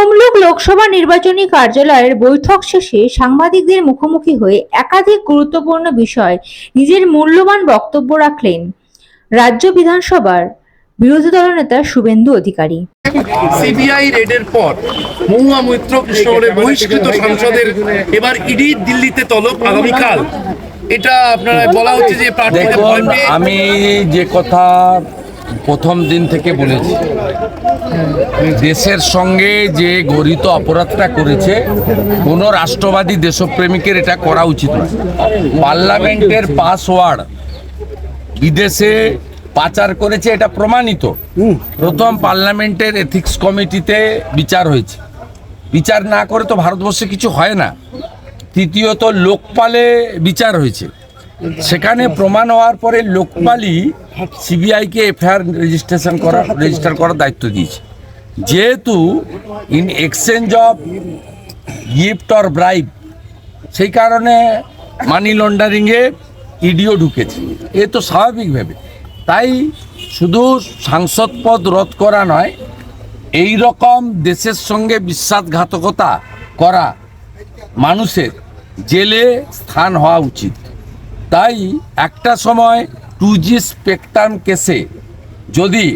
তমলুক লোকসভা নির্বাচনী কার্যালয়ের বৈঠক শেষে সাংবাদিকদের মুখোমুখি হয়ে একাধিক গুরুত্বপূর্ণ বিষয় নিজের মূল্যবান বক্তব্য রাখলেন রাজ্য বিধানসভার বিরোধী দলনেতা শুভেন্দু অধিকারী। সিবিআই রেডের পর মহুয়া মৈত্র কৃষ্ণগড়ের বহিষ্কৃত সাংসদের এবার ইডি দিল্লিতে তলব আগামীকাল। এটা আপনারা বলা হচ্ছে যে প্রার্থীদের আমি যে কথা প্রথম দিন থেকে বলেছি। দেশের সঙ্গে যে গরিত অপরাধটা করেছে, কোনো রাষ্ট্রবাদী দেশপ্রেমিকের এটা করা উচিত নয়। পার্লামেন্টের পাসওয়ার্ড বিদেশে পাচার করেছে, এটা প্রমাণিত। প্রথম পার্লামেন্টের এথিক্স কমিটিতে বিচার হয়েছে। বিচার না করে তো ভারতবর্ষে কিছু হয় না। তৃতীয়ত লোকপালে বিচার হয়েছে। সেখানে প্রমাণ হওয়ার পরে লোকপালই সিবিআইকে এফআইআর রেজিস্ট্রেশন করা রেজিস্টার করার দায়িত্ব দিয়েছে। যেহেতু in exchange of gift or bribe, সেই কারণে মানি লন্ডারিংয়ে ইডিও ঢুকেছে। এ তো স্বাভাবিকভাবে তাই শুধু সাংসদ পদ রদ করা নয়, এই রকম দেশের সঙ্গে বিশ্বাসঘাতকতা করা মানুষের জেলে স্থান হওয়া উচিত। তাই একটা সময় টু জি স্পেকট্রাম কেসে যদি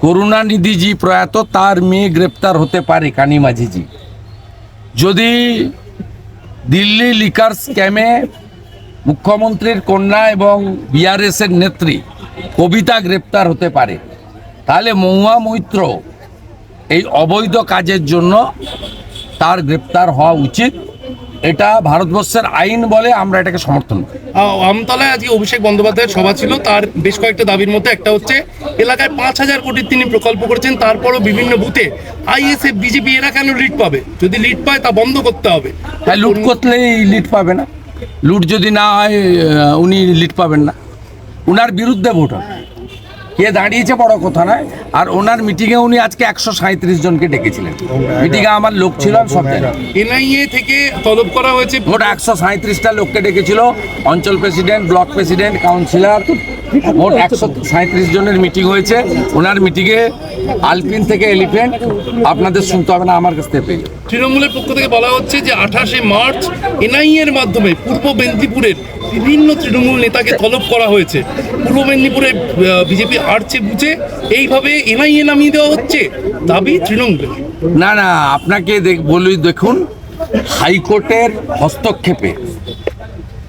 করুণানিধিজি প্রয়াত তার মেয়ে গ্রেপ্তার হতে পারে কানি মাঝিজি যদি দিল্লি লিকার স্ক্যামে মুখ্যমন্ত্রীর কন্যা এবং বিআরএসের নেত্রী কবিতা গ্রেপ্তার হতে পারে, তাহলে মহুয়া মৈত্র এই অবৈধ কাজের জন্য তার গ্রেপ্তার হওয়া উচিত। এটা ভারতবর্ষের আইন বলে আমরা এটাকে সমর্থন করি। আমতলায় আজকে অভিষেক বন্দ্যোপাধ্যায়ের সভা ছিল। তার বেশ কয়েকটা দাবির মধ্যে একটা হচ্ছে এলাকায় পাঁচ হাজার কোটির তিনি প্রকল্প করেছেন তারপরও বিভিন্ন বুথে আইএসএফ বিজেপি এরা কেন লিড পাবে? যদি লিড পায় তা বন্ধ করতে হবে। তাই লুট করলেই লিড পাবে না। লুট যদি না হয় উনি লিড পাবেন না। উনার বিরুদ্ধে ভোট হবে। কে দাঁড়িয়েছে বড় কথা নয়। আর ওনার মিটিংয়ে উনি আজকে একশো সাঁত্রিশ জনকে ডেকেছিলেন। মিটিংয়ে আমার লোক ছিল সব এনআইএ থেকে তলব করা হয়েছে? ভোট একশো সাঁত্রিশটা লোককে ডেকেছিল অঞ্চল president block president councillor vote একশো সাঁত্রিশ জনের মিটিং হয়েছে। ওনার মিটিংয়ে আলপিন থেকে এলিফেন্ট আপনাদের শুনতে হবে না আমার কাছ থেকে তৃণমূলের পক্ষ থেকে বলা হচ্ছে যে আঠাশে মার্চ এনআইএ এর মাধ্যমে পূর্ব মেদিনীপুরের বিভিন্ন তৃণমূল নেতাকে তলব করা হয়েছে। পূর্ব মেদিনীপুরে বিজেপি হারছে বুঝে এইভাবে এনআইএ নামিয়ে দেওয়া হচ্ছে? দাবি তৃণমূলের। না না আপনাকে দেখ- বলি দেখুন হাইকোর্টের হস্তক্ষেপে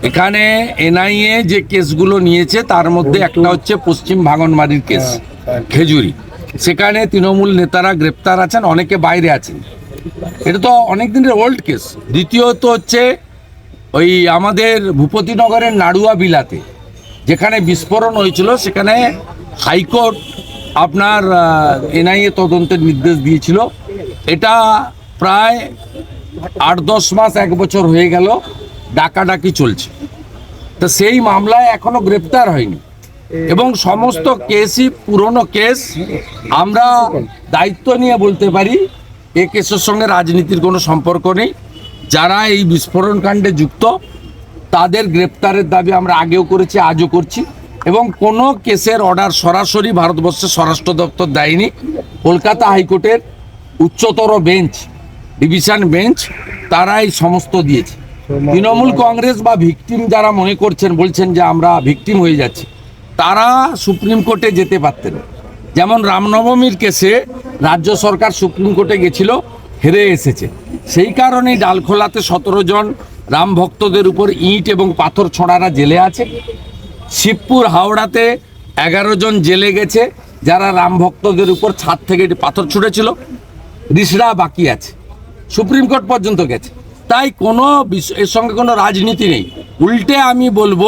এখানে এনআইএ যে কেসগুলো নিয়েছে তার মধ্যে একটা হচ্ছে পশ্চিম ভাঙনমারির কেস খেজুরি। সেখানে তৃণমূল নেতারা গ্রেপ্তার আছেন, অনেকে বাইরে আছেন। এটা তো অনেক দিনের ওল্ড কেস দ্বিতীয়ত হচ্ছে ওই আমাদের ভূপতিনগরের নাড়ুয়া বিলাতে, যেখানে বিস্ফোরণ হয়েছিল, সেখানে হাইকোর্ট আপনার এনআইএ তদন্তের নির্দেশ দিয়েছিল। এটা প্রায় আট দশ মাস, এক বছর হয়ে গেল, ডাকাডাকি চলছে। তো সেই মামলায় এখনও গ্রেপ্তার হয়নি। এবং সমস্ত কেসই পুরনো কেস, আমরা দায়িত্ব নিয়ে বলতে পারি, এ কেসের সঙ্গে রাজনীতির কোনো সম্পর্ক নেই। যারা এই বিস্ফোরণ কাণ্ডে যুক্ত, তাদের গ্রেপ্তারের দাবি আমরা আগেও করেছি, আজও করছি এবং কোনো কেসের অর্ডার সরাসরি ভারতবর্ষের স্বরাষ্ট্র দপ্তর দেয়নি। কলকাতা হাইকোর্টের উচ্চতর বেঞ্চ, ডিভিশন বেঞ্চ তারা এই সমস্ত দিয়েছে। তৃণমূল কংগ্রেস বা ভিকটিম যারা মনে করছেন, বলছেন যে আমরা ভিকটিম হয়ে যাচ্ছি। তারা সুপ্রিম কোর্টে যেতে পারতেন। যেমন রামনবমীর কেসে রাজ্য সরকার সুপ্রিম কোর্টে গেছিল, হেরে এসেছে। সেই কারণেই ডালখোলাতে সতেরো জন রাম ভক্তদের উপর ইট এবং পাথর ছড়ারা জেলে আছে। শিবপুর হাওড়াতে এগারো জন জেলে গেছে, যারা রাম ভক্তদের উপর ছাদ থেকে পাথর ছুঁড়েছিল। রিসরা বাকি আছে। সুপ্রিম কোর্ট পর্যন্ত গেছে। তাই কোনো এর সঙ্গে কোনো রাজনীতি নেই। উল্টে আমি বলব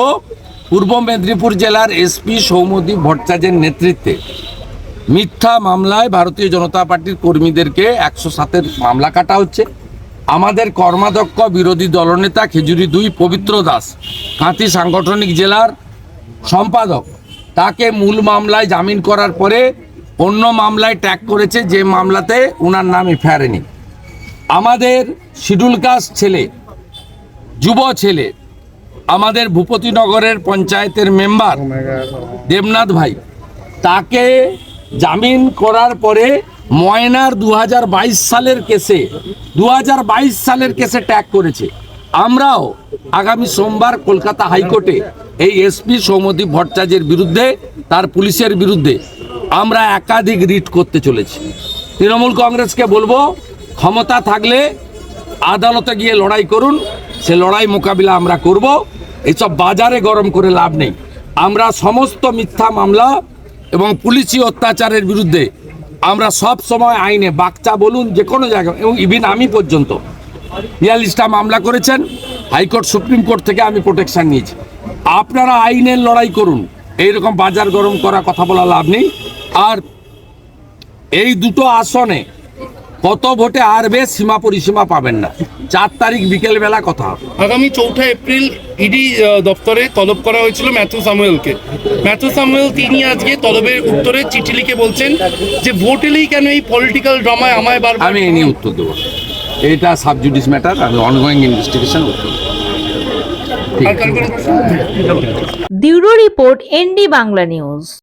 পূর্ব মেদিনীপুর জেলার এসপি সৌমদীপ ভট্টাচার্যের নেতৃত্বে মিথ্যা মামলায় ভারতীয় জনতা পার্টির কর্মীদেরকে একশো সাতের মামলা কাটা হচ্ছে। আমাদের কর্মাধ্যক্ষ বিরোধী দলনেতা খেজুরি দুই পবিত্র দাস, কাঁথি সাংগঠনিক জেলার সম্পাদক, তাকে মূল মামলায় জামিন করার পরে অন্য মামলায় ট্যাগ করেছে যে মামলাতে ওনার নাম নেই। আমাদের শিডুল কাস্ট ছেলে, যুব ছেলে আমাদের ভূপতিনগরের পঞ্চায়েতের মেম্বার দেবনাথ ভাই তাকে জামিন করার পরে ময়নার দু হাজার বাইশ সালের কেসে দু হাজার বাইশ সালের কেসে ট্যাগ করেছে। আমরাও আগামী সোমবার কলকাতা হাইকোর্টে এই এসপি সৌমদীপ ভট্টাচার্যের বিরুদ্ধে তার পুলিশের বিরুদ্ধে আমরা একাধিক রিট করতে চলেছি। তৃণমূল কংগ্রেসকে বলব ক্ষমতা থাকলে আদালতে গিয়ে লড়াই করুন সে লড়াই মোকাবিলা আমরা করব। এইসব বাজারে গরম করে লাভ নেই। আমরা সমস্ত মিথ্যা মামলা এবং পুলিশি অত্যাচারের বিরুদ্ধে আমরা সব সময় আইনে বাচ্চা বলুন যে কোনো জায়গায়, এবং ইভিন আমি পর্যন্ত বিয়াল্লিশটা মামলা করেছেন, হাইকোর্ট, সুপ্রিম কোর্ট থেকে আমি প্রোটেকশন নিয়েছি। আপনারা আইনের লড়াই করুন। এইরকম বাজার গরম করা কথা বলা লাভ নেই। আর এই দুটো আসনে কত ভোটে হারবে সীমা পরিসীমা পাবেন না। চার তারিখ বিকেলবেলা কথা হবে। আগামী চৌঠা এপ্রিল ইডি দপ্তরে তলব করা হয়েছিল ম্যাথু সামুয়েলকে ম্যাথু সামুয়েল তিনি আজকে তলবের উত্তরে চিঠি লিখে বলছেন যে ভোট এলেই কেন এই পলিটিক্যাল ড্রামায় আমায় বারবার আমি এ নিয়ে উত্তর দেবো। এটা সাবজুডিস ম্যাটার আমি অনগোয়িং ইনভেস্টিগেশন উত্তর? Bureau report ND Bangla news.